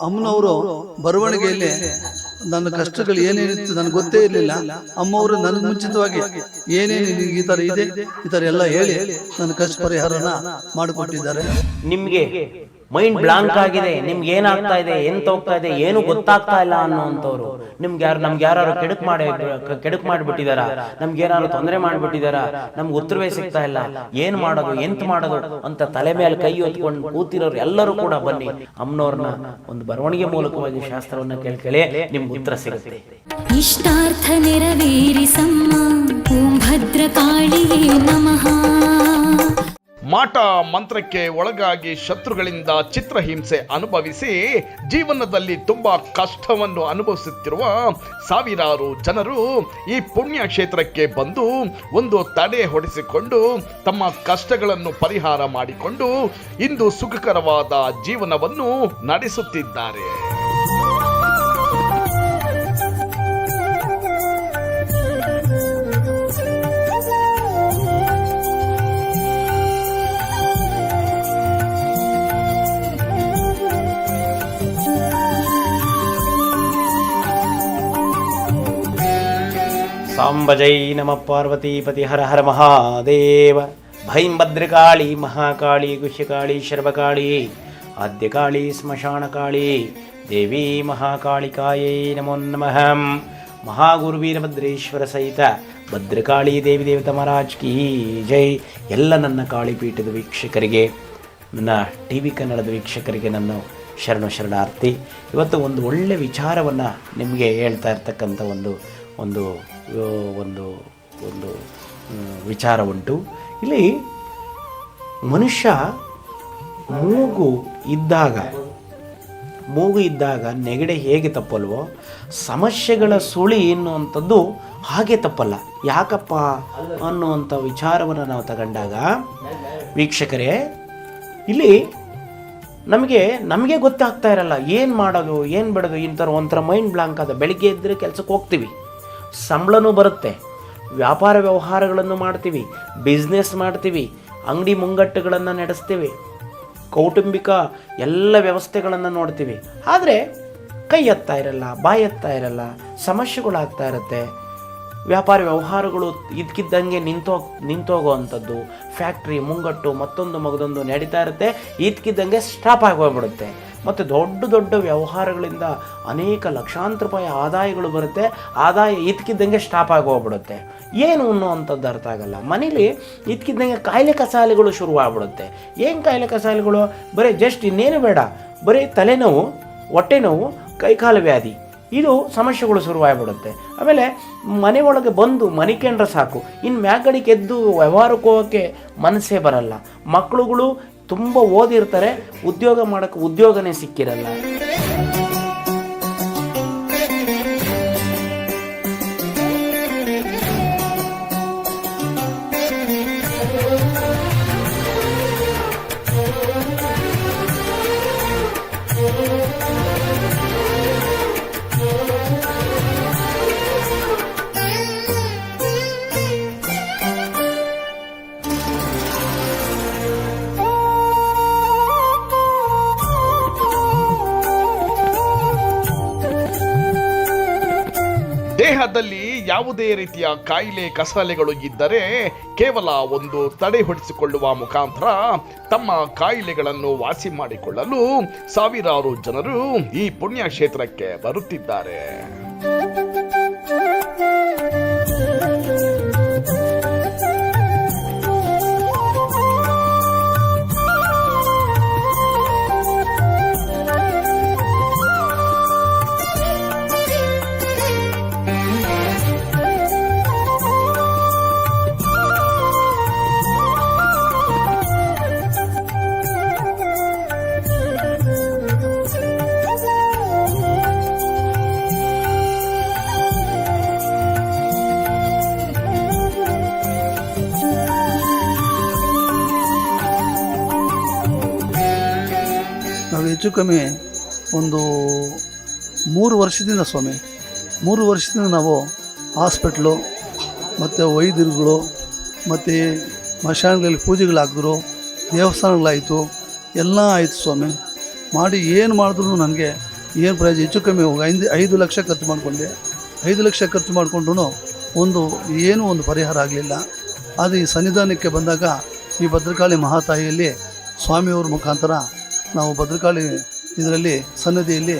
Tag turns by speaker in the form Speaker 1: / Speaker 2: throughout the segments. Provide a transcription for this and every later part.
Speaker 1: ಅಮ್ಮನವರು ಬರವಣಿಗೆಯಲ್ಲಿ ನನ್ನ ಕಷ್ಟಗಳು ಏನೇನಿತ್ತು ನನಗೆ ಗೊತ್ತೇ ಇರಲಿಲ್ಲ. ಅಮ್ಮವರು ನನ್ನ ಮುಂಚಿತವಾಗಿ ಏನೇನು ಈ ಥರ ಇದೆ ಈ ಥರ ಎಲ್ಲ ಹೇಳಿ ನನ್ನ ಕಷ್ಟ ಪರಿಹಾರನ ಮಾಡಿಕೊಟ್ಟಿದ್ದಾರೆ.
Speaker 2: ನಿಮ್ಗೆ ಮೈಂಡ್ ಬ್ಲಾಂಕ್ ಆಗಿದೆ ನಿಮ್ಗೆ ಏನಾಗ್ತಾ ಇದೆ ಎಂತ ಹೋಗ್ತಾ ಇದೆ ಏನು ಗೊತ್ತಾಗ್ತಾ ಇಲ್ಲ ಅನ್ನೋಂಥವ್ರು. ನಿಮ್ಗೆ ಯಾರು ನಮ್ಗೆ ಯಾರು ಕೆಡಕ್ ಮಾಡಿ ಕೆಡಕ್ ಮಾಡಿಬಿಟ್ಟಿದಾರ? ನಮ್ಗೆ ಏನಾದ್ರು ತೊಂದರೆ ಮಾಡಿಬಿಟ್ಟಿದಾರ? ನಮ್ಗೆ ಉತ್ತರವೇ ಸಿಗ್ತಾ ಇಲ್ಲ. ಏನ್ ಮಾಡೋದು ಎಂತ ಮಾಡೋದು ಅಂತ ತಲೆ ಮೇಲೆ ಕೈ ಹೊತ್ಕೊಂಡು ಕೂತಿರೋರು ಎಲ್ಲರೂ ಕೂಡ ಬನ್ನಿ. ಅಮ್ಮನವ್ರನ್ನ ಒಂದು ಬರವಣಿಗೆ ಮೂಲಕವಾಗಿ ಶಾಸ್ತ್ರವನ್ನ ಕೇಳ್ಕೇಳಿ ನಿಮ್ಗೆ ಉತ್ತರ ಸಿಗುತ್ತೆ.
Speaker 3: ಇಷ್ಟಾರ್ಥ ನೆರವೇರಿಸಮ್ಮ. ಓಂ ನಮಃ.
Speaker 4: ಮಾಟ ಮಂತ್ರಕ್ಕೆ ಒಳಗಾಗಿ ಶತ್ರುಗಳಿಂದ ಚಿತ್ರಹಿಂಸೆ ಅನುಭವಿಸಿ ಜೀವನದಲ್ಲಿ ತುಂಬಾ ಕಷ್ಟವನ್ನು ಅನುಭವಿಸುತ್ತಿರುವ ಸಾವಿರಾರು ಜನರು ಈ ಪುಣ್ಯ ಕ್ಷೇತ್ರಕ್ಕೆ ಬಂದು ಒಂದು ತಡೆ ಹೊಡೆಸಿಕೊಂಡು ತಮ್ಮ ಕಷ್ಟಗಳನ್ನು ಪರಿಹಾರ ಮಾಡಿಕೊಂಡು ಇಂದು ಸುಖಕರವಾದ ಜೀವನವನ್ನು ನಡೆಸುತ್ತಿದ್ದಾರೆ.
Speaker 2: ಸಾಂಬಜೈ ನಮ ಪಾರ್ವತೀಪತಿ ಹರ ಹರ ಮಹಾದೇವ. ಭೈಂ ಭದ್ರಕಾಳಿ, ಮಹಾಕಾಳಿ, ಗುಹ್ಯಕಾಳಿ, ಶರ್ವಕಾಳಿ, ಆದ್ಯಕಾಳಿ, ಸ್ಮಶಾನಕಾಳಿ, ದೇವಿ ಮಹಾಕಾಳಿಕಾಯೈ ನಮೋ ನಮಃ. ಮಹಾಗುರುವೀರಭದ್ರೇಶ್ವರ ಸಹಿತ ಭದ್ರಕಾಳಿ ದೇವಿ ದೇವತ ಮಹಾರಾಜ್ ಕಿ ಜೈ. ಎಲ್ಲ ನನ್ನ ಕಾಳಿಪೀಠದ ವೀಕ್ಷಕರಿಗೆ, ನನ್ನ ಟಿ ವಿ ಕನ್ನಡದ ವೀಕ್ಷಕರಿಗೆ ನನ್ನ ಶರಣು ಶರಣಾರ್ಥಿ, ಇವತ್ತು ಒಂದು ಒಳ್ಳೆಯ ವಿಚಾರವನ್ನು ನಿಮಗೆ ಹೇಳ್ತಾ ಇರ್ತಕ್ಕಂಥ ಒಂದು ಒಂದು ಒಂದು ಒಂದು ವಿಚಾರ ಉಂಟು. ಇಲ್ಲಿ ಮನುಷ್ಯ ಮೂಗು ಇದ್ದಾಗ ಮೂಗು ಇದ್ದಾಗ ನೆಗಡೆ ಹೇಗೆ ತಪ್ಪಲ್ವೋ, ಸಮಸ್ಯೆಗಳ ಸುಳಿ ಎನ್ನುವಂಥದ್ದು ಹಾಗೆ ತಪ್ಪಲ್ಲ. ಯಾಕಪ್ಪ ಅನ್ನುವಂಥ ವಿಚಾರವನ್ನು ನಾವು ತಗೊಂಡಾಗ, ವೀಕ್ಷಕರೇ, ಇಲ್ಲಿ ನಮಗೆ ನಮಗೆ ಗೊತ್ತಾಗ್ತಾ ಇರಲ್ಲ, ಏನು ಮಾಡೋದು, ಏನು ಬಿಡೋದು ಇಂಥರ ಒಂಥರ ಮೈಂಡ್ ಬ್ಲಾಂಕ್ ಆದ, ಬೆಳಿಗ್ಗೆ ಎದ್ದರೆ ಕೆಲಸಕ್ಕೆ ಹೋಗ್ತೀವಿ. ಸಂಬಳನೂ ಬರುತ್ತೆ. ವ್ಯಾಪಾರ ವ್ಯವಹಾರಗಳನ್ನು ಮಾಡ್ತೀವಿ ಬಿಸ್ನೆಸ್ ಮಾಡ್ತೀವಿ, ಅಂಗಡಿ ಮುಂಗಟ್ಟುಗಳನ್ನು ನಡೆಸ್ತೀವಿ, ಕೌಟುಂಬಿಕ ಎಲ್ಲ ವ್ಯವಸ್ಥೆಗಳನ್ನು ನೋಡ್ತೀವಿ. ಆದರೆ ಕೈ ಎತ್ತಾ ಇರಲ್ಲ, ಬಾಯಿ ಎತ್ತಾ ಇರಲ್ಲ ಸಮಸ್ಯೆಗಳಾಗ್ತಾ ಇರುತ್ತೆ. ವ್ಯಾಪಾರ ವ್ಯವಹಾರಗಳು ಇದ್ಕಿದ್ದಂಗೆ ನಿಂತೋ, ನಿಂತೋಗುವಂಥದ್ದು. ಫ್ಯಾಕ್ಟ್ರಿ ಮುಂಗಟ್ಟು ಮತ್ತೊಂದು ಮಗದೊಂದು ನಡೀತಾ ಇರುತ್ತೆ, ಇದ್ಕಿದ್ದಂಗೆ ಸ್ಟಾಪ್ ಆಗೋಗ್ಬಿಡುತ್ತೆ ಮತ್ತು ದೊಡ್ಡ ದೊಡ್ಡ ವ್ಯವಹಾರಗಳಿಂದ ಅನೇಕ ಲಕ್ಷಾಂತರ ರೂಪಾಯಿ ಆದಾಯಗಳು ಬರುತ್ತೆ. ಆದಾಯ ಇದ್ಕಿದ್ದಂಗೆ ಸ್ಟಾಪ್ ಹೋಗ್ಬಿಡುತ್ತೆ. ಏನು ಅನ್ನುವಂಥದ್ದು ಅರ್ಥ ಆಗಲ್ಲ. ಮನೇಲಿ ಇದ್ಕಿದ್ದಂಗೆ ಕಾಯಿಲೆ ಕಸಾಲೆಗಳು ಶುರುವಾಗ್ಬಿಡುತ್ತೆ ಏನು ಕಾಯಿಲೆ ಕಸಾಲೆಗಳು? ಬರೀ ಜಸ್ಟ್ ಇನ್ನೇನು ಬೇಡ. ಬರೀ ತಲೆನೋವು ಹೊಟ್ಟೆ ನೋವು ಕೈಕಾಲು ವ್ಯಾಧಿ. ಇದು ಸಮಸ್ಯೆಗಳು ಶುರುವಾಗಿಬಿಡುತ್ತೆ ಆಮೇಲೆ ಮನೆ ಒಳಗೆ ಬಂದು ಮನಿಕೆಂಡ್ರೆ ಸಾಕು. ಇನ್ನು ಮ್ಯಾಗಡಿಗೆ ಎದ್ದು ವ್ಯವಹಾರಕ್ಕೆ ಹೋಗೋಕ್ಕೆ ಮನಸ್ಸೇ ಬರಲ್ಲ. ಮಕ್ಕಳುಗಳು ತುಂಬ ಓದಿರ್ತಾರೆ ಉದ್ಯೋಗ ಮಾಡೋಕ್ಕೆ ಉದ್ಯೋಗನೇ ಸಿಕ್ಕಿರಲ್ಲ.
Speaker 4: ದೇಹದಲ್ಲಿ ಯಾವುದೇ ರೀತಿಯ ಕಾಯಿಲೆ ಕಸಾಲೆಗಳು ಇದ್ದರೆ ಕೇವಲ ಒಂದು ತಡೆ ಹೊಡಿಸಿಕೊಳ್ಳುವ ಮುಖಾಂತರ ತಮ್ಮ ಕಾಯಿಲೆಗಳನ್ನು ವಾಸಿ ಮಾಡಿಕೊಳ್ಳಲು ಸಾವಿರಾರು ಜನರು ಈ ಪುಣ್ಯ ಕ್ಷೇತ್ರಕ್ಕೆ ಬರುತ್ತಿದ್ದಾರೆ.
Speaker 1: ಕಮ್ಮಿ ಒಂದು ಮೂರು ವರ್ಷದಿಂದ ಸ್ವಾಮಿ, ಮೂರು ವರ್ಷದಿಂದ ನಾವು ಹಾಸ್ಪಿಟ್ಲು, ಮತ್ತು ವೈದ್ಯರುಗಳು, ಮತ್ತು ಮಶಾನಗಳಲ್ಲಿ ಪೂಜೆಗಳಾಗಿದ್ರು ದೇವಸ್ಥಾನಗಳಾಯಿತು, ಎಲ್ಲ ಆಯಿತು ಸ್ವಾಮಿ. ಮಾಡಿ ಏನು ಮಾಡಿದ್ರು ನನಗೆ ಏನು ಪ್ರಯೋಜನ, ಹೆಚ್ಚು ಕಮ್ಮಿ ಹೋಗಿ ಐದು ಐದು ಲಕ್ಷ ಖರ್ಚು ಮಾಡಿಕೊಂಡೆ. ಐದು ಲಕ್ಷ ಖರ್ಚು ಮಾಡಿಕೊಂಡ್ರು ಒಂದು, ಏನೂ ಒಂದು ಪರಿಹಾರ ಆಗಲಿಲ್ಲ. ಅದು ಈ ಸನ್ನಿಧಾನಕ್ಕೆ ಬಂದಾಗ ಈ ಭದ್ರಕಾಳಿ ಮಹಾತಾಯಿಯಲ್ಲಿ ಸ್ವಾಮಿಯವ್ರ ಮುಖಾಂತರ ನಾವು ಭದ್ರಕಾಳಿ ಇದರಲ್ಲಿ ಸನ್ನಿಧಿಯಲ್ಲಿ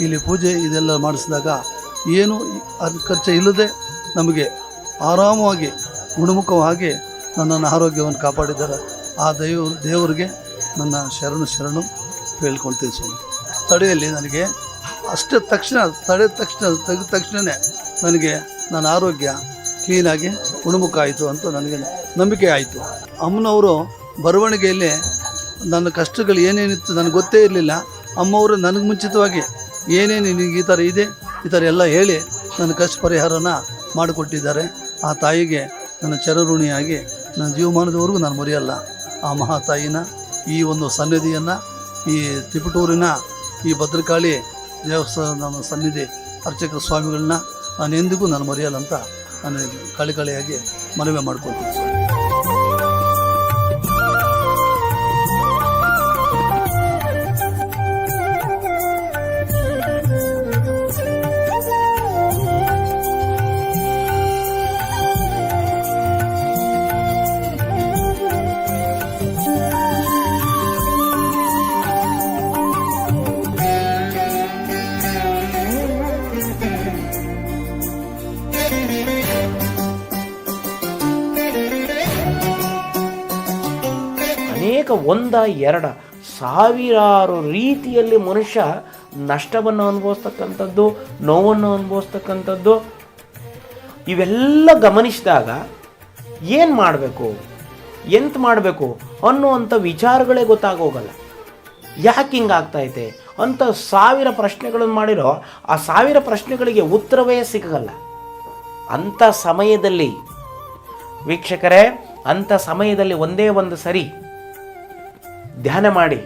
Speaker 1: ಇಲ್ಲಿ ಪೂಜೆ ಇದೆಲ್ಲ ಮಾಡಿಸಿದಾಗ ಏನು ಖರ್ಚು ಇಲ್ಲದೆ ನಮಗೆ ಆರಾಮವಾಗಿ ಗುಣಮುಖವಾಗಿ ನನ್ನನ್ನು ಆರೋಗ್ಯವನ್ನು ಕಾಪಾಡಿದ್ದಾರೆ. ಆ ದೈವ, ದೇವರಿಗೆ ನನ್ನ ಶರಣು ಶರಣು ಹೇಳ್ಕೊಳ್ತೀನಿ ಸ್ವಾಮಿ. ತಡೆಯಲ್ಲಿ ನನಗೆ ಅಷ್ಟೇ ತಕ್ಷಣ ತಡೆದ ತಕ್ಷಣ, ತೆಗೆದ ತಕ್ಷಣವೇ ನನಗೆ ನನ್ನ ಆರೋಗ್ಯ ಕ್ಲೀನಾಗಿ ಗುಣಮುಖ ಆಯಿತು ಅಂತ ನನಗೆ ನಂಬಿಕೆ ಆಯಿತು. ಅಮ್ಮನವರು ಬರವಣಿಗೆಯಲ್ಲಿ ನನ್ನ ಕಷ್ಟಗಳು ಏನೇನಿತ್ತು ನನಗೆ ಗೊತ್ತೇ ಇರಲಿಲ್ಲ. ಅಮ್ಮವರು ನನಗೆ ಮುಂಚಿತವಾಗಿ ಏನೇನು ನಿನಗೆ ಈ ಥರ ಇದೆ, ಈ ಥರ ಎಲ್ಲ ಹೇಳಿ ನನ್ನ ಕಷ್ಟ ಪರಿಹಾರನ ಮಾಡಿಕೊಟ್ಟಿದ್ದಾರೆ. ಆ ತಾಯಿಗೆ ನನ್ನ ಚರಋಣಿಯಾಗಿ ನನ್ನ ಜೀವಮಾನದವರೆಗೂ ನಾನು ಮರೆಯಲ್ಲ. ಆ ಮಹಾತಾಯಿನ ಈ ಒಂದು ಸನ್ನಿಧಿಯನ್ನು, ಈ ತಿಪಟೂರಿನ ಈ ಭದ್ರಕಾಳಿ ದೇವಸ್ಥಾನ ಸನ್ನಿಧಿ ಅರ್ಚಕ ಸ್ವಾಮಿಗಳನ್ನ ನಾನು ಎಂದಿಗೂ ನಾನು ಮರೆಯಲ್ಲ ಅಂತ ನಾನು ಕಳಿಕಳಿಯಾಗಿ ಮನವಿ ಮಾಡ್ಕೊಳ್ತೀನಿ
Speaker 2: ಒಂದ ಎರಡ ಸಾವಿರಾರು ರೀತಿಯಲ್ಲಿ ಮನುಷ್ಯ ನಷ್ಟವನ್ನು ಅನುಭವಿಸ್ತಕ್ಕಂಥದ್ದು, ನೋವನ್ನು ಅನುಭವಿಸ್ತಕ್ಕಂಥದ್ದು. ಇವೆಲ್ಲ ಗಮನಿಸಿದಾಗ ಏನು ಮಾಡಬೇಕು? ಎಂತ ಮಾಡಬೇಕು ಅನ್ನುವಂಥ ವಿಚಾರಗಳೇ ಗೊತ್ತಾಗೋಗಲ್ಲ. ಯಾಕೆ ಹಿಂಗಾಗ್ತೈತೆ? ಅಂತ ಸಾವಿರ ಪ್ರಶ್ನೆಗಳನ್ನು ಮಾಡಿರೋ ಆ ಸಾವಿರ ಪ್ರಶ್ನೆಗಳಿಗೆ ಉತ್ತರವೇ ಸಿಗಲ್ಲ. ಅಂಥ ಸಮಯದಲ್ಲಿ, ವೀಕ್ಷಕರೇ, ಅಂಥ ಸಮಯದಲ್ಲಿ ಒಂದೇ ಒಂದು ಸರಿ ಧ್ಯಾನ ಮಾಡಿ.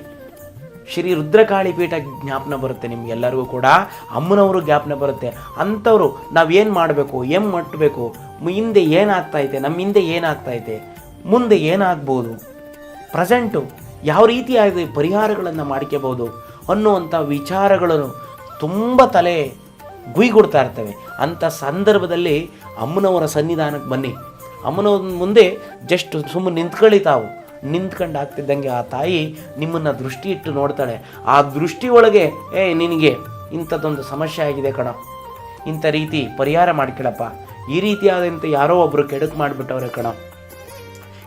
Speaker 2: ಶ್ರೀ ರುದ್ರಕಾಳಿ ಪೀಠ ಜ್ಞಾಪನ ಬರುತ್ತೆ ನಿಮಗೆಲ್ಲರಿಗೂ ಕೂಡ. ಅಮ್ಮನವರು ಜ್ಞಾಪನ ಬರುತ್ತೆ. ಅಂಥವ್ರು ನಾವೇನು ಮಾಡಬೇಕು, ಏನು ಮಟ್ಟಬೇಕು ಹಿಂದೆ ಏನಾಗ್ತೈತೆ ನಮ್ಮ ಹಿಂದೆ ಏನಾಗ್ತೈತೆ ಮುಂದೆ ಏನಾಗ್ಬೋದು ಪ್ರೆಸೆಂಟು ಯಾವ ರೀತಿಯಾಗಿ ಪರಿಹಾರಗಳನ್ನು ಮಾಡ್ಕೋಬೋದು ಅನ್ನುವಂಥ ವಿಚಾರಗಳನ್ನು ತುಂಬ ತಲೆ ಗುಯ್ಗುಡ್ತಾ ಇರ್ತವೆ. ಅಂಥ ಸಂದರ್ಭದಲ್ಲಿ ಅಮ್ಮನವರ ಸನ್ನಿಧಾನಕ್ಕೆ ಬನ್ನಿ. ಅಮ್ಮನವ್ರ ಮುಂದೆ ಜಸ್ಟ್ ಸುಮ್ಮನೆ ನಿಂತ್ಕೊಳ್ಳಿ ತಾವು. ನಿಂತ್ಕೊಂಡು ಆಗ್ತಿದ್ದಂಗೆ ಆ ತಾಯಿ ನಿಮ್ಮನ್ನು ದೃಷ್ಟಿ ಇಟ್ಟು ನೋಡ್ತಾಳೆ. ಆ ದೃಷ್ಟಿ ಒಳಗೆ, ಏ, ನಿನಗೆ ಇಂಥದ್ದೊಂದು ಸಮಸ್ಯೆ ಆಗಿದೆ ಕಣ. ಇಂಥ ರೀತಿ ಪರಿಹಾರ ಮಾಡ್ಕೊಳಪ್ಪ ಈ ರೀತಿಯಾದಂಥ ಯಾರೋ ಒಬ್ಬರು ಕೆಡುಕು ಮಾಡಿಬಿಟ್ಟವ್ರೆ ಕಣ.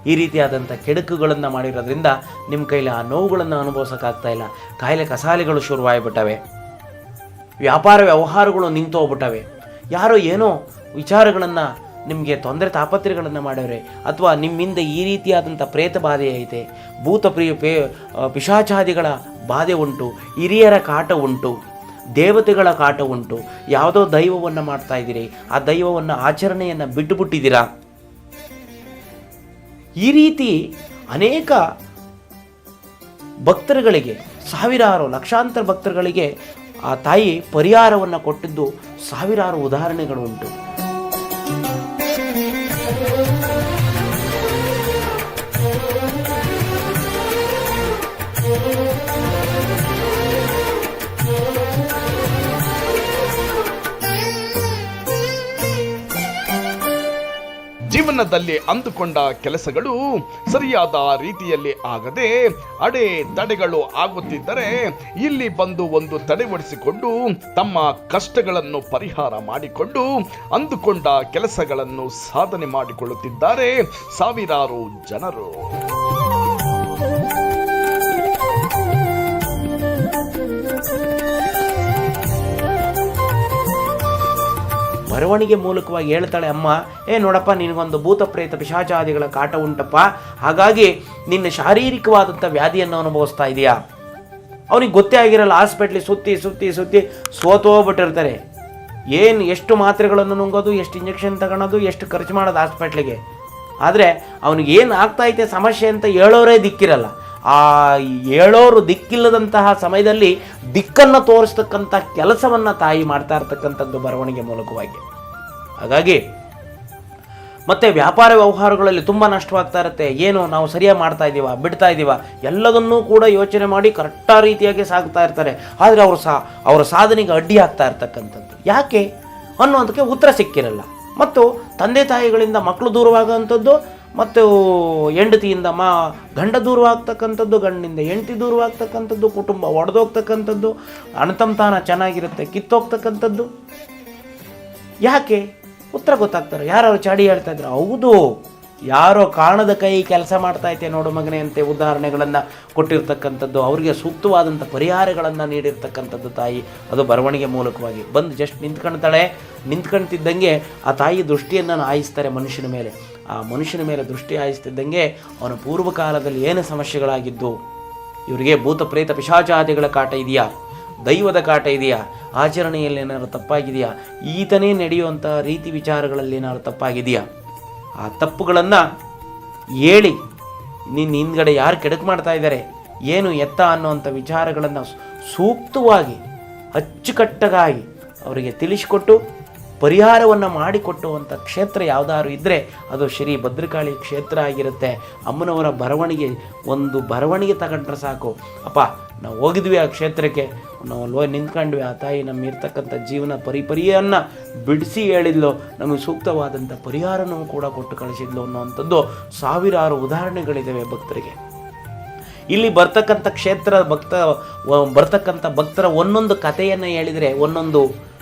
Speaker 2: ಈ ರೀತಿಯಾದಂಥ ಕೆಡುಕುಗಳನ್ನು ಮಾಡಿರೋದ್ರಿಂದ ನಿಮ್ಮ ಕೈಲಿ ಆ ನೋವುಗಳನ್ನು ಅನುಭವಿಸೋಕ್ಕಾಗ್ತಾ ಇಲ್ಲ. ಕಾಯಿಲೆ ಕಸಾಲೆಗಳು ಶುರುವಾಗಿಬಿಟ್ಟವೆ. ವ್ಯಾಪಾರ ವ್ಯವಹಾರಗಳು ನಿಂತು ಹೋಗ್ಬಿಟ್ಟವೆ ಯಾರೋ ಏನೋ ವಿಚಾರಗಳನ್ನು ನಿಮಗೆ ತೊಂದರೆ ತಾಪತ್ರಗಳನ್ನು ಮಾಡವ್ರೆ ಅಥವಾ ನಿಮ್ಮಿಂದ ಈ ರೀತಿಯಾದಂಥ ಪ್ರೇತ ಬಾಧೆ ಐತೆ ಭೂತ ಪ್ರಿಯ ಪೇ ಪಿಶಾಚಾದಿಗಳ ಬಾಧೆ ಉಂಟು, ಹಿರಿಯರ ಕಾಟ ಉಂಟು, ದೇವತೆಗಳ ಕಾಟ ಉಂಟು, ಯಾವುದೋ ದೈವವನ್ನು ಮಾಡ್ತಾ ಇದ್ದೀರಿ, ಆ ದೈವವನ್ನು ಆಚರಣೆಯನ್ನು ಬಿಟ್ಟುಬಿಟ್ಟಿದ್ದೀರಾ ಈ ರೀತಿ ಅನೇಕ ಭಕ್ತರುಗಳಿಗೆ, ಸಾವಿರಾರು, ಲಕ್ಷಾಂತರ ಭಕ್ತರುಗಳಿಗೆ ಆ ತಾಯಿ ಪರಿಹಾರವನ್ನು ಕೊಟ್ಟಿದ್ದು ಸಾವಿರಾರು ಉದಾಹರಣೆಗಳು
Speaker 4: ಜೀವನದಲ್ಲಿ ಅಂದುಕೊಂಡ ಕೆಲಸಗಳು ಸರಿಯಾದ ರೀತಿಯಲ್ಲಿ ಆಗದೆ ಅಡೆ ತಡೆಗಳು ಆಗುತ್ತಿದ್ದರೆ ಇಲ್ಲಿ ಬಂದು ಒಂದು ತಡೆವಡಿಸಿಕೊಂಡು ತಮ್ಮ ಕಷ್ಟಗಳನ್ನು ಪರಿಹಾರ ಮಾಡಿಕೊಂಡು ಅಂದುಕೊಂಡ ಕೆಲಸಗಳನ್ನು ಸಾಧನೆ ಮಾಡಿಕೊಳ್ಳುತ್ತಿದ್ದಾರೆ ಸಾವಿರಾರು ಜನರು.
Speaker 2: ಬರವಣಿಗೆ ಮೂಲಕವಾಗಿ ಹೇಳ್ತಾಳೆ, ಅಮ್ಮ, ಏ ನೋಡಪ್ಪ, ನಿನಗೊಂದು ಭೂತ ಪ್ರೇತ ಪಿಶಾಚಾದಿಗಳ ಕಾಟ ಉಂಟಪ್ಪ. ಹಾಗಾಗಿ ನಿನ್ನ ಶಾರೀರಿಕವಾದಂಥ ವ್ಯಾಧಿಯನ್ನು ಅನುಭವಿಸ್ತಾ ಇದೆಯಾ. ಅವನಿಗೆ ಗೊತ್ತೇ ಆಗಿರಲ್ಲ ಹಾಸ್ಪಿಟ್ಲಿಗೆ ಸುತ್ತಿ ಸುತ್ತಿ ಸುತ್ತಿ ಸೋತೋಗ್ಬಿಟ್ಟಿರ್ತಾರೆ ಏನು, ಎಷ್ಟು ಮಾತ್ರೆಗಳನ್ನು ನುಂಗೋದು, ಎಷ್ಟು ಇಂಜೆಕ್ಷನ್ ತಗೊಳೋದು, ಎಷ್ಟು ಖರ್ಚು ಮಾಡೋದು ಹಾಸ್ಪಿಟ್ಲಿಗೆ? ಆದರೆ ಅವನಿಗೆ ಏನು ಆಗ್ತೈತೆ ಸಮಸ್ಯೆ ಅಂತ ಹೇಳೋರೇ ದಿಕ್ಕಿರಲ್ಲ. ಆ ಹೇಳೋರು ದಿಕ್ಕಿಲ್ಲದಂತಹ ಸಮಯದಲ್ಲಿ ದಿಕ್ಕನ್ನು ತೋರಿಸ್ತಕ್ಕಂಥ ಕೆಲಸವನ್ನು ತಾಯಿ ಮಾಡ್ತಾ ಇರ್ತಕ್ಕಂಥದ್ದು ಬರವಣಿಗೆ ಮೂಲಕವಾಗಿ. ಹಾಗಾಗಿ ಮತ್ತು ವ್ಯಾಪಾರ ವ್ಯವಹಾರಗಳಲ್ಲಿ ತುಂಬ ನಷ್ಟವಾಗ್ತಾ ಇರುತ್ತೆ. ಏನು ನಾವು ಸರಿಯಾಗಿ ಮಾಡ್ತಾ ಇದ್ದೀವ, ಬಿಡ್ತಾ ಇದ್ದೀವ, ಎಲ್ಲದನ್ನೂ ಕೂಡ ಯೋಚನೆ ಮಾಡಿ ಕರೆಕ್ಟಾ ರೀತಿಯಾಗಿ ಸಾಗ್ತಾ ಇರ್ತಾರೆ. ಆದರೆ ಅವರು ಸಾ, ಅವರ ಸಾಧನೆಗೆ ಅಡ್ಡಿ ಆಗ್ತಾ ಇರ್ತಕ್ಕಂಥದ್ದು. ಯಾಕೆ ಅನ್ನೋದಕ್ಕೆ ಉತ್ತರ ಸಿಕ್ಕಿರಲ್ಲ. ಮತ್ತು ತಂದೆ ತಾಯಿಗಳಿಂದ ಮಕ್ಕಳು ದೂರವಾಗುವಂಥದ್ದು ಮತ್ತು ಹೆಂಡತಿಯಿಂದ ಮಾ ಗಂಡ ದೂರವಾಗ್ತಕ್ಕಂಥದ್ದು ಗಂಡಿಂದ ಹೆಂಡತಿ ದೂರವಾಗ್ತಕ್ಕಂಥದ್ದು, ಕುಟುಂಬ ಒಡೆದೋಗ್ತಕ್ಕಂಥದ್ದು ಅಣತಂತಾನ ಚೆನ್ನಾಗಿರುತ್ತೆ, ಕಿತ್ತೋಗ್ತಕ್ಕಂಥದ್ದು. ಯಾಕೆ? ಉತ್ತರ ಗೊತ್ತಾಗ್ತಾರೆ. ಯಾರು ಚಾಡಿ ಹೇಳ್ತಾ ಇದ್ರು, ಹೌದು, ಯಾರೋ ಕಾರಣದ ಕೈ ಕೆಲಸ ಮಾಡ್ತಾ ಐತೆ ನೋಡು ಮಗನೇ ಅಂತೆ ಉದಾಹರಣೆಗಳನ್ನು ಕೊಟ್ಟಿರ್ತಕ್ಕಂಥದ್ದು. ಅವರಿಗೆ ಸೂಕ್ತವಾದಂಥ ಪರಿಹಾರಗಳನ್ನು ನೀಡಿರ್ತಕ್ಕಂಥದ್ದು ತಾಯಿ. ಅದು ಬರವಣಿಗೆ ಮೂಲಕವಾಗಿ. ಬಂದು ಜಸ್ಟ್ ನಿಂತ್ಕೊಳ್ತಾಳೆ ನಿಂತ್ಕೊಳ್ತಿದ್ದಂಗೆ ಆ ತಾಯಿ ದೃಷ್ಟಿಯನ್ನು ಆಯಿಸ್ತಾರೆ ಮನುಷ್ಯನ ಮೇಲೆ. ಆ ಮನುಷ್ಯನ ಮೇಲೆ ದೃಷ್ಟಿ ಹಾಯಿಸ್ತಿದ್ದಂಗೆ ಅವನ ಪೂರ್ವಕಾಲದಲ್ಲಿ ಏನು ಸಮಸ್ಯೆಗಳಾಗಿದ್ದು, ಇವರಿಗೆ ಭೂತ ಪ್ರೇತ ಪಿಶಾಚಾದಿಗಳ ಕಾಟ ಇದೆಯಾ? ದೈವದ ಕಾಟ ಇದೆಯಾ? ಆಚರಣೆಯಲ್ಲಿ ಏನಾದ್ರು ತಪ್ಪಾಗಿದೆಯಾ? ಈತನೇ ನಡೆಯುವಂಥ ರೀತಿ ವಿಚಾರಗಳಲ್ಲಿ ಏನಾದ್ರು ತಪ್ಪಾಗಿದೆಯಾ? ಆ ತಪ್ಪುಗಳನ್ನು ಹೇಳಿ ನಿನ್ನ ಹಿಂದ್ಗಡೆ ಯಾರು ಕೆಡಕು ಮಾಡ್ತಾ ಇದ್ದಾರೆ? ಏನು ಎತ್ತ ಅನ್ನುವಂಥ ವಿಚಾರಗಳನ್ನು ಸೂಕ್ತವಾಗಿ, ಅಚ್ಚುಕಟ್ಟಾಗಿ ಅವರಿಗೆ ತಿಳಿಸಿಕೊಟ್ಟು ಪರಿಹಾರವನ್ನು ಮಾಡಿಕೊಟ್ಟುವಂಥ ಕ್ಷೇತ್ರ ಯಾವುದಾದ್ರು ಇದ್ದರೆ ಅದು ಶ್ರೀ ಭದ್ರಕಾಳಿ ಕ್ಷೇತ್ರ ಆಗಿರುತ್ತೆ. ಅಮ್ಮನವರ ಬರವಣಿಗೆ, ಒಂದು ಬರವಣಿಗೆ ತಗೊಂಡ್ರೆ ಸಾಕು. ಅಪ್ಪ, ನಾವು ಹೋಗಿದ್ವಿ ಆ ಕ್ಷೇತ್ರಕ್ಕೆ. ನಾವು ಅಲ್ಲಿ ನಿಂತ್ಕೊಂಡ್ವಿ. ಆ ತಾಯಿ ನಮ್ಮ ಇರ್ತಕ್ಕಂಥ ಜೀವನ ಪರಿಪರಿಯನ್ನು ಬಿಡಿಸಿ ಹೇಳಿದ್ಲು. ನಮಗೆ ಸೂಕ್ತವಾದಂಥ ಪರಿಹಾರನೂ ಕೂಡ ಕೊಟ್ಟು ಕಳಿಸಿದ್ಲು ಅನ್ನೋವಂಥದ್ದು ಸಾವಿರಾರು ಉದಾಹರಣೆಗಳಿದ್ದಾವೆ ಭಕ್ತರಿಗೆ. ಇಲ್ಲಿ ಬರ್ತಕ್ಕಂಥ ಕ್ಷೇತ್ರ ಭಕ್ತ, ಬರ್ತಕ್ಕಂಥ ಭಕ್ತರ ಒಂದೊಂದು ಕಥೆಯನ್ನು ಹೇಳಿದರೆ, ಒಂದೊಂದು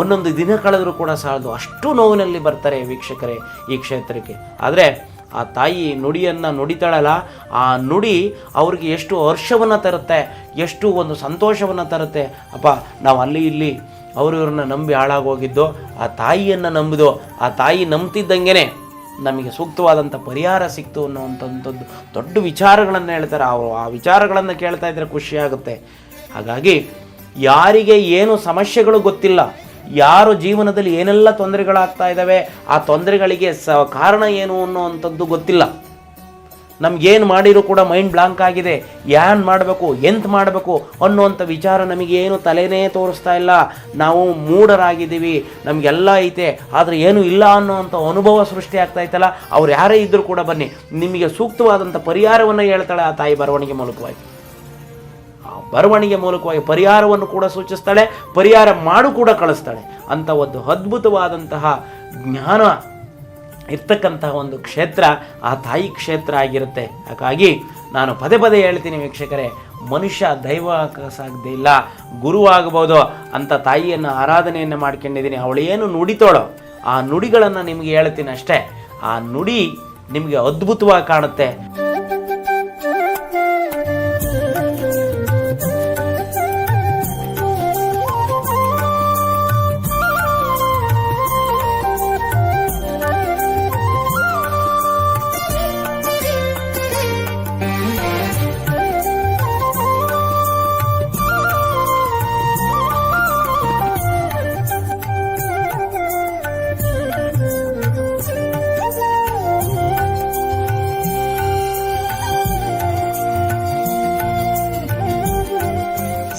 Speaker 2: ಒಂದೊಂದು ದಿನ ಕಳೆದರೂ ಕೂಡ ಸಾಲದು. ಅಷ್ಟು ನೋವಿನಲ್ಲಿ ಬರ್ತಾರೆ ವೀಕ್ಷಕರೇ ಈ ಕ್ಷೇತ್ರಕ್ಕೆ. ಆದರೆ ಆ ತಾಯಿ ನುಡಿಯನ್ನು ನುಡಿತಾಳಲ್ಲ, ಆ ನುಡಿ ಅವ್ರಿಗೆ ಎಷ್ಟು ಹರ್ಷವನ್ನು ತರುತ್ತೆ, ಎಷ್ಟು ಒಂದು ಸಂತೋಷವನ್ನು ತರುತ್ತೆ. ಅಪ್ಪ, ನಾವು ಅಲ್ಲಿ ಇಲ್ಲಿ ಅವರು ನಂಬಿ ಹಾಳಾಗೋಗಿದ್ದು, ಆ ತಾಯಿಯನ್ನು ನಂಬಿದು, ಆ ತಾಯಿ ನಂಬ್ತಿದ್ದಂಗೆ ನಮಗೆ ಸೂಕ್ತವಾದಂಥ ಪರಿಹಾರ ಸಿಕ್ತು ಅನ್ನೋವಂಥದ್ದು ದೊಡ್ಡ ವಿಚಾರಗಳನ್ನು ಹೇಳ್ತಾರೆ. ಆ ವಿಚಾರಗಳನ್ನು ಕೇಳ್ತಾ ಇದ್ರೆ ಖುಷಿಯಾಗುತ್ತೆ ಹಾಗಾಗಿ ಯಾರಿಗೆ ಏನು ಸಮಸ್ಯೆಗಳು ಗೊತ್ತಿಲ್ಲ, ಯಾರು ಜೀವನದಲ್ಲಿ ಏನೆಲ್ಲ ತೊಂದರೆಗಳಾಗ್ತಾ ಇದ್ದಾವೆ ಆ ತೊಂದರೆಗಳಿಗೆ ಸ, ಕಾರಣ ಏನು ಅನ್ನುವಂಥದ್ದು ಗೊತ್ತಿಲ್ಲ. ನಮ್ಗೇನು ಮಾಡಿರೂ ಕೂಡ ಮೈಂಡ್ ಬ್ಲಾಂಕ್ ಆಗಿದೆ ಏನ್ ಮಾಡಬೇಕು, ಎಂತ ಮಾಡಬೇಕು ಅನ್ನುವಂಥ ವಿಚಾರ ನಮಗೇನು ತಲೆನೇ ತೋರಿಸ್ತಾ ಇಲ್ಲ. ನಾವು ಮೂಢರಾಗಿದ್ದೀವಿ, ನಮಗೆಲ್ಲ ಐತೆ, ಆದರೆ ಏನು ಇಲ್ಲ ಅನ್ನುವಂಥ ಅನುಭವ ಸೃಷ್ಟಿ ಆಗ್ತಾ ಇತ್ತಲ್ಲ ಅವ್ರು ಯಾರೇ ಇದ್ದರೂ ಕೂಡ ಬನ್ನಿ, ನಿಮಗೆ ಸೂಕ್ತವಾದಂಥ ಪರಿಹಾರವನ್ನು ಹೇಳ್ತಾಳೆ ಆ ತಾಯಿ ಬರವಣಿಗೆ ಮೂಲಕವಾಗಿ. ಬರವಣಿಗೆ ಮೂಲಕವಾಗಿ ಪರಿಹಾರವನ್ನು ಕೂಡ ಸೂಚಿಸ್ತಾಳೆ, ಪರಿಹಾರ ಮಾಡು ಕೂಡ ಕಳಿಸ್ತಾಳೆ. ಅಂತ ಒಂದು ಅದ್ಭುತವಾದಂತಹ ಜ್ಞಾನ ಇರ್ತಕ್ಕಂತಹ ಒಂದು ಕ್ಷೇತ್ರ, ಆ ತಾಯಿ ಕ್ಷೇತ್ರ ಆಗಿರುತ್ತೆ. ಹಾಗಾಗಿ ನಾನು ಪದೇ ಪದೇ ಹೇಳ್ತೀನಿ ವೀಕ್ಷಕರೇ, ಮನುಷ್ಯ ದೈವ ಸಾಧ್ಯ ಇಲ್ಲ, ಗುರು ಆಗಬಹುದು ಅಂತ ತಾಯಿಯನ್ನು ಆರಾಧನೆಯನ್ನು ಮಾಡ್ಕೊಂಡಿದ್ದೀನಿ. ಏನು ನುಡಿತಾಳೋ, ಆ ನುಡಿಗಳನ್ನು ನಿಮಗೆ ಹೇಳ್ತೀನಿ ಅಷ್ಟೇ. ಆ ನುಡಿ ನಿಮಗೆ ಅದ್ಭುತವಾಗಿ ಕಾಣುತ್ತೆ.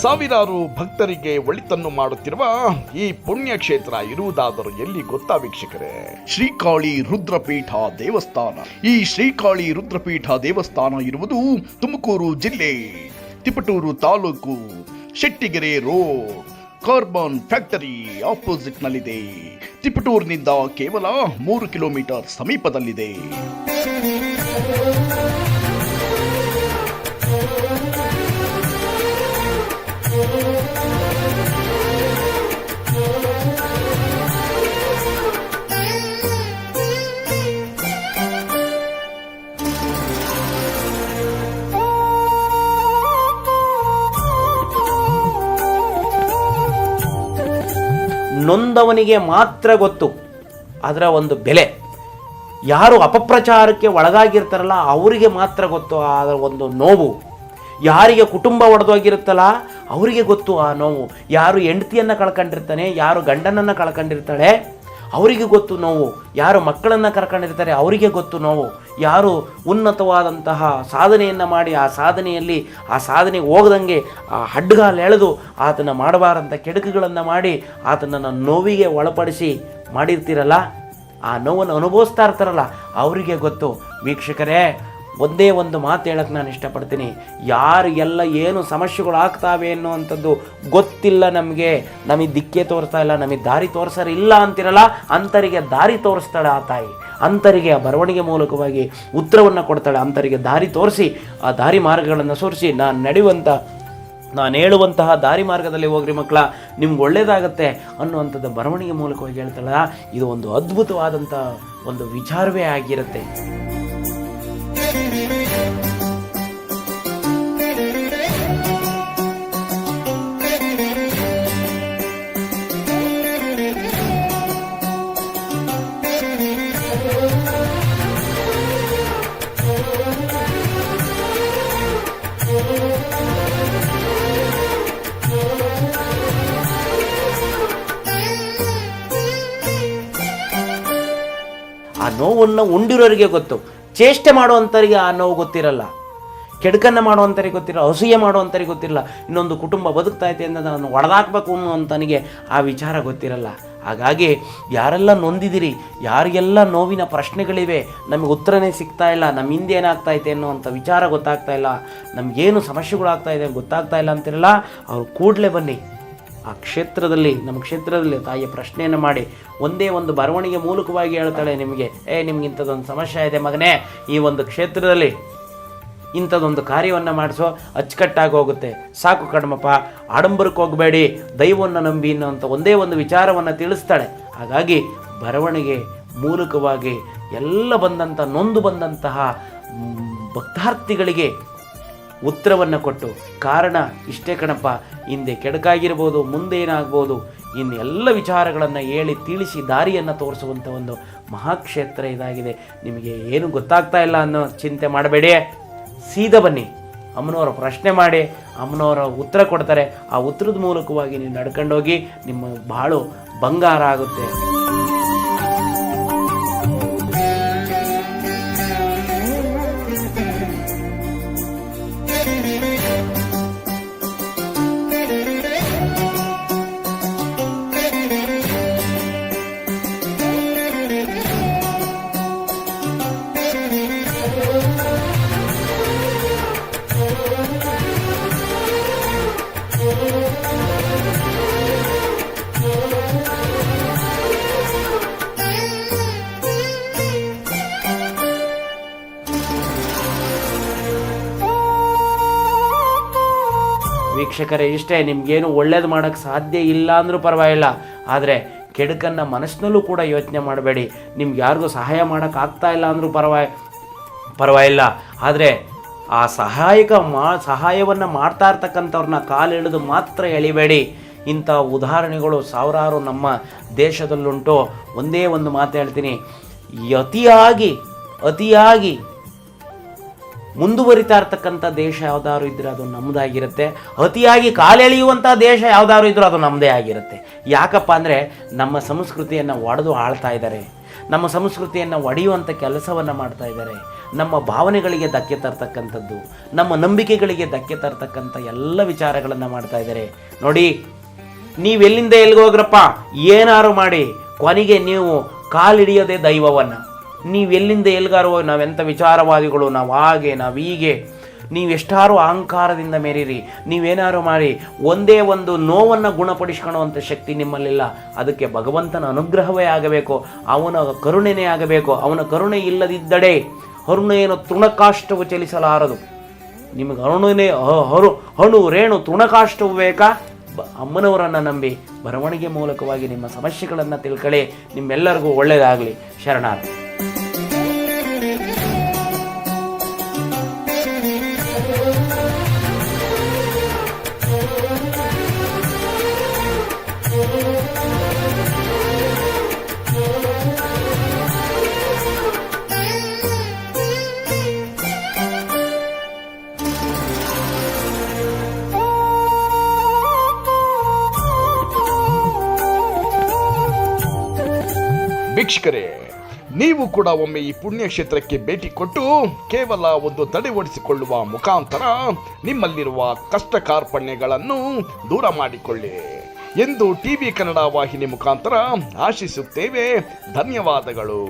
Speaker 4: ಸಾವಿರಾರು ಭಕ್ತರಿಗೆ ಒಳಿತನ್ನು ಮಾಡುತ್ತಿರುವ ಈ ಪುಣ್ಯಕ್ಷೇತ್ರ ಇರುವುದಾದರೂ ಎಲ್ಲಿ ಗೊತ್ತಾ ವೀಕ್ಷಕರೇ? ಶ್ರೀಕಾಳಿ ರುದ್ರಪೀಠ ದೇವಸ್ಥಾನ. ಈ ಶ್ರೀಕಾಳಿ ರುದ್ರಪೀಠ ದೇವಸ್ಥಾನ ಇರುವುದು ತುಮಕೂರು ಜಿಲ್ಲೆ, Tiptur taluk, Shettigere road, carbon factory opposite ನಲ್ಲಿದೆ ತಿಪಟೂರಿನಿಂದ ಕೇವಲ ಮೂರು ಕಿಲೋಮೀಟರ್ ಸಮೀಪದಲ್ಲಿದೆ.
Speaker 2: ನೊಂದವನಿಗೆ ಮಾತ್ರ ಗೊತ್ತು. ಅದರ ಒಂದು ಬೆಲೆ. ಯಾರು ಅಪಪ್ರಚಾರಕ್ಕೆ ಒಳಗಾಗಿರ್ತಾರಲ್ಲ, ಅವರಿಗೆ ಮಾತ್ರ ಗೊತ್ತು ಅದರ ಒಂದು ನೋವು. ಯಾರಿಗೆ ಕುಟುಂಬ ಒಡೆದೋಗಿರುತ್ತಲ್ಲ, ಅವರಿಗೆ ಗೊತ್ತು ಆ ನೋವು. ಯಾರು ಹೆಂಡತಿಯನ್ನು ಕಳ್ಕೊಂಡಿರ್ತಾನೆ, ಯಾರು ಗಂಡನನ್ನು ಕಳ್ಕೊಂಡಿರ್ತಾಳೆ ಅವರಿಗೆ ಗೊತ್ತು ನೋವು. ಯಾರು ಮಕ್ಕಳನ್ನು ಕರ್ಕೊಂಡಿರ್ತಾರೆ ಅವರಿಗೆ ಗೊತ್ತು ನೋವು. ಯಾರು ಉನ್ನತವಾದಂತಹ ಸಾಧನೆಯನ್ನು ಮಾಡಿ ಆ ಸಾಧನೆಯಲ್ಲಿ, ಆ ಸಾಧನೆಗೆ ಹೋಗದಂಗೆ ಆ ಹಡ್ಗಾಲು ಎಳೆದು ಆತನ ಮಾಡಬಾರಂಥ ಕೆಡುಕುಗಳನ್ನು ಮಾಡಿ ಆತನನ್ನು ನೋವಿಗೆ ಒಳಪಡಿಸಿ ಮಾಡಿರ್ತೀರಲ್ಲ? ಆ ನೋವನ್ನು ಅನುಭವಿಸ್ತಾ ಇರ್ತಾರಲ್ಲ, ಅವರಿಗೆ ಗೊತ್ತು. ವೀಕ್ಷಕರೇ ಒಂದೇ ಒಂದು ಮಾತು ಹೇಳಕ್ಕೆ ನಾನು ಇಷ್ಟಪಡ್ತೀನಿ. ಯಾರು ಎಲ್ಲ ಏನು ಸಮಸ್ಯೆಗಳು ಆಗ್ತಾವೆ ಅನ್ನುವಂಥದ್ದು ಗೊತ್ತಿಲ್ಲ ನಮಗೆ. ನಮಗೆ ದಿಕ್ಕೆ ತೋರಿಸ್ತಾ ಇಲ್ಲ, ನಮಗೆ ದಾರಿ ತೋರಿಸೋರು ಇಲ್ಲ ಅಂತಿರಲ್ಲ ಅಂಥರಿಗೆ ದಾರಿ ತೋರಿಸ್ತಾಳೆ ಆ ತಾಯಿ. ಅಂಥರಿಗೆ ಆ ಬರವಣಿಗೆ ಮೂಲಕವಾಗಿ ಉತ್ತರವನ್ನು ಕೊಡ್ತಾಳೆ ಅಂಥರಿಗೆ ದಾರಿ ತೋರಿಸಿ, ಆ ದಾರಿ ಮಾರ್ಗಗಳನ್ನು ಸೋರಿಸಿ, ನಾನು ನಡೆಯುವಂಥ ನಾನು ಹೇಳುವಂತಹ ದಾರಿ ಮಾರ್ಗದಲ್ಲಿ ಹೋಗ್ರಿ ಮಕ್ಕಳ ನಿಮ್ಗೆ ಒಳ್ಳೇದಾಗತ್ತೆ ಅನ್ನುವಂಥದ್ದು ಬರವಣಿಗೆ ಮೂಲಕವಾಗಿ ಹೇಳ್ತಾಳ. ಇದು ಒಂದು ಅದ್ಭುತವಾದಂಥ ಒಂದು ವಿಚಾರವೇ ಆಗಿರುತ್ತೆ. ಆ ನೋವನ್ನು ಉಂಡಿರೋರಿಗೆ ಗೊತ್ತು. ಚೇಷ್ಟೆ ಮಾಡುವಂಥವರಿಗೆ ಆ ನೋವು ಗೊತ್ತಿರಲ್ಲ. ಕೆಡುಕನ್ನು ಮಾಡುವಂಥವ್ರಿಗೆ ಗೊತ್ತಿರಲ್ಲ, ಅಸೂಯೆ ಮಾಡುವಂಥವ್ರಿಗೆ ಗೊತ್ತಿರಲ್ಲ. ಇನ್ನೊಂದು ಕುಟುಂಬ ಬದುಕ್ತಾ ಇದೆ ಅಂತ ನಾನು ಒಡೆದಾಕ್ಬೇಕು ಅನ್ನುವಂಥನಿಗೆ ಆ ವಿಚಾರ ಗೊತ್ತಿರಲ್ಲ. ಹಾಗಾಗಿ ಯಾರೆಲ್ಲ ನೊಂದಿದ್ದೀರಿ ಯಾರಿಗೆಲ್ಲ ನೋವಿನ ಪ್ರಶ್ನೆಗಳಿವೆ, ನಮಗೆ ಉತ್ತರನೇ ಸಿಗ್ತಾ ಇಲ್ಲ, ನಮ್ಮ ಹಿಂದೆ ಏನಾಗ್ತಾ ಐತೆ ಅನ್ನುವಂಥ ವಿಚಾರ ಗೊತ್ತಾಗ್ತಾ ಇಲ್ಲ, ನಮಗೇನು ಸಮಸ್ಯೆಗಳಾಗ್ತಾ ಇದೆ ಗೊತ್ತಾಗ್ತಾ ಇಲ್ಲ ಅಂತಿರಲ್ಲ, ಅವ್ರು ಕೂಡಲೇ ಬನ್ನಿ. ಆ ಕ್ಷೇತ್ರದಲ್ಲಿ, ನಮ್ಮ ಕ್ಷೇತ್ರದಲ್ಲಿ ತಾಯಿಯ ಪ್ರಶ್ನೆಯನ್ನು ಮಾಡಿ, ಒಂದೇ ಒಂದು ಬರವಣಿಗೆ ಮೂಲಕವಾಗಿ ಹೇಳ್ತಾಳೆ ನಿಮಗೆ, ಏ, ನಿಮ್ಗೆ ಇಂಥದ್ದೊಂದು ಸಮಸ್ಯೆ ಇದೆ ಮಗನೇ, ಈ ಒಂದು ಕ್ಷೇತ್ರದಲ್ಲಿ ಇಂಥದ್ದೊಂದು ಕಾರ್ಯವನ್ನು ಮಾಡಿಸೋ ಅಚ್ಚುಕಟ್ಟಾಗಿ ಹೋಗುತ್ತೆ. ಸಾಕು ಕಡಮಪ್ಪ ಆಡಂಬರಕ್ಕೆ ಹೋಗಬೇಡಿ, ದೈವವನ್ನು ನಂಬಿ ಅನ್ನೋಂಥ ಒಂದೇ ಒಂದು ವಿಚಾರವನ್ನು ತಿಳಿಸ್ತಾಳೆ. ಹಾಗಾಗಿ ಬರವಣಿಗೆ ಮೂಲಕವಾಗಿ ಎಲ್ಲ ಬಂದಂಥ, ನೊಂದು ಬಂದಂತಹ ಭಕ್ತಾರ್ಥಿಗಳಿಗೆ ಉತ್ತರವನ್ನು ಕೊಟ್ಟು, ಕಾರಣ ಇಷ್ಟೇ ಕಣಪ್ಪ, ಹಿಂದೆ ಕೆಡಕಾಗಿರ್ಬೋದು, ಮುಂದೆ ಏನಾಗ್ಬೋದು. ಇನ್ನೆಲ್ಲ ವಿಚಾರಗಳನ್ನು ಹೇಳಿ ತಿಳಿಸಿ ದಾರಿಯನ್ನು ತೋರಿಸುವಂಥ ಒಂದು ಮಹಾಕ್ಷೇತ್ರ ಇದಾಗಿದೆ. ನಿಮಗೆ ಏನು ಗೊತ್ತಾಗ್ತಾ ಇಲ್ಲ ಅನ್ನೋ ಚಿಂತೆ ಮಾಡಬೇಡಿ. ಸೀದಾ ಬನ್ನಿ. ಅಮ್ಮನವರ ಪ್ರಶ್ನೆ ಮಾಡಿ, ಅಮ್ಮನವರ ಉತ್ತರ ಕೊಡ್ತಾರೆ. ಆ ಉತ್ತರದ ಮೂಲಕವಾಗಿ ನೀವು ನಡ್ಕೊಂಡೋಗಿ ನಿಮ್ಮ ಬಾಳು ಬಂಗಾರ ಆಗುತ್ತೆ. ವೀಕ್ಷಕರೇ, ಇಷ್ಟೇ ನಿಮಗೇನು ಒಳ್ಳೇದು ಮಾಡೋಕ್ಕೆ ಸಾಧ್ಯ ಇಲ್ಲ ಅಂದರೂ ಪರವಾಗಿಲ್ಲ. ಆದರೆ ಕೆಡುಕನ್ನು ಮನಸ್ಸಿನಲ್ಲೂ ಕೂಡ ಯೋಚನೆ ಮಾಡಬೇಡಿ. ನಿಮ್ಗೆ ಯಾರಿಗೂ ಸಹಾಯ ಮಾಡೋಕ್ಕಾಗ್ತಾ ಇಲ್ಲ ಅಂದರೂ ಪರವಾಗಿ ಪರವಾಗಿಲ್ಲ. ಆದರೆ ಆ ಸಹಾಯಕ ಮಾ ಸಹಾಯವನ್ನು ಮಾಡ್ತಾ ಇರ್ತಕ್ಕಂಥವ್ರನ್ನ ಕಾಲೆಳೆದು ಮಾತ್ರ ಎಳಿಬೇಡಿ. ಇಂಥ ಉದಾಹರಣೆಗಳು ಸಾವಿರಾರು ನಮ್ಮ ದೇಶದಲ್ಲುಂಟು. ಒಂದೇ ಒಂದು ಮಾತು ಹೇಳ್ತೀನಿ. ಅತಿಯಾಗಿ ಅತಿಯಾಗಿ ಮುಂದುವರಿತಾ ಇರ್ತಕ್ಕಂಥ ದೇಶ ಯಾವ್ದಾದ್ರು ಇದ್ರೆ ಅದು ನಮ್ಮದಾಗಿರುತ್ತೆ ಅತಿಯಾಗಿ ಕಾಲೆಳೆಯುವಂಥ ದೇಶ ಯಾವ್ದಾದ್ರು ಇದ್ದರೂ ಅದು ನಮ್ಮದೇ ಆಗಿರುತ್ತೆ. ಯಾಕಪ್ಪ ಅಂದರೆ ನಮ್ಮ ಸಂಸ್ಕೃತಿಯನ್ನು ಒಡೆದು ಆಳ್ತಾ ಇದ್ದಾರೆ. ನಮ್ಮ ಸಂಸ್ಕೃತಿಯನ್ನು ಒಡೆಯುವಂಥ ಕೆಲಸವನ್ನು ಮಾಡ್ತಾ ಇದ್ದಾರೆ. ನಮ್ಮ ಭಾವನೆಗಳಿಗೆ ಧಕ್ಕೆ ತರ್ತಕ್ಕಂಥದ್ದು, ನಮ್ಮ ನಂಬಿಕೆಗಳಿಗೆ ಧಕ್ಕೆ ತರ್ತಕ್ಕಂಥ ಎಲ್ಲ ವಿಚಾರಗಳನ್ನು ಮಾಡ್ತಾ ಇದ್ದಾರೆ. ನೋಡಿ, ನೀವೆಲ್ಲಿಂದ ಎಲ್ಲಿಗೆ ಹೋಗ್ರಪ್ಪ ಏನಾರು ಮಾಡಿ, ಕೊನೆಗೆ ನೀವು ಕಾಲಿಡಿಯೋದೇ ದೈವವನ್ನು. ನೀವೆಲ್ಲಿಂದ ಎಲ್ಗಾರು ಹೋಗಿ ನಾವೆಂಥ ವಿಚಾರವಾದಿಗಳು, ನಾವು ಹಾಗೆ, ನಾವು ಹೀಗೆ. ನೀವೆಷ್ಟಾರು ಅಹಂಕಾರದಿಂದ ಮೆರೀರಿ, ನೀವೇನಾರು ಮಾಡಿ ಒಂದೇ ಒಂದು ನೋವನ್ನು ಗುಣಪಡಿಸ್ಕೊಳ್ಳುವಂಥ ಶಕ್ತಿ ನಿಮ್ಮಲ್ಲಿಲ್ಲ. ಅದಕ್ಕೆ ಭಗವಂತನ ಅನುಗ್ರಹವೇ ಆಗಬೇಕು, ಅವನ ಕರುಣೆನೇ ಆಗಬೇಕು, ಅವನ ಕರುಣೆ ಇಲ್ಲದಿದ್ದಡೆ ಅರುಣೇನು ತೃಣಕಾಷ್ಟವು ಚಲಿಸಲಾರದು. ನಿಮಗೆ ಅರುಣನೇ ಹರು, ಹಣು, ರೇಣು ತೃಣಕಾಷ್ಟವು ಬೇಕಾ? ಅಮ್ಮನವರನ್ನು ನಂಬಿ ಬರವಣಿಗೆ ಮೂಲಕವಾಗಿ ನಿಮ್ಮ ಸಮಸ್ಯೆಗಳನ್ನು ತಿಳ್ಕೊಳ್ಳಿ, ನಿಮ್ಮೆಲ್ಲರಿಗೂ ಒಳ್ಳೆಯದಾಗಲಿ ಶರಣಾರ್ಥಿ.
Speaker 4: ಭಿಕ್ಷುಕರೇ ನೀವು ಕೂಡ ಒಮ್ಮೆ ಈ ಪುಣ್ಯಕ್ಷೇತ್ರಕ್ಕೆ ಭೇಟಿ ಕೊಟ್ಟು ಕೇವಲ ಒಂದು ತಡೆ ಓಡಿಸಿಕೊಳ್ಳುವ ಮುಖಾಂತರ ನಿಮ್ಮಲ್ಲಿರುವ ಕಷ್ಟ ಕಾರ್ಪಣ್ಯಗಳನ್ನು ದೂರ ಮಾಡಿಕೊಳ್ಳಿ ಎಂದು ಟಿವಿ ಕನ್ನಡ ವಾಹಿನಿ ಮುಖಾಂತರ ಆಶಿಸುತ್ತೇವೆ. ಧನ್ಯವಾದಗಳು.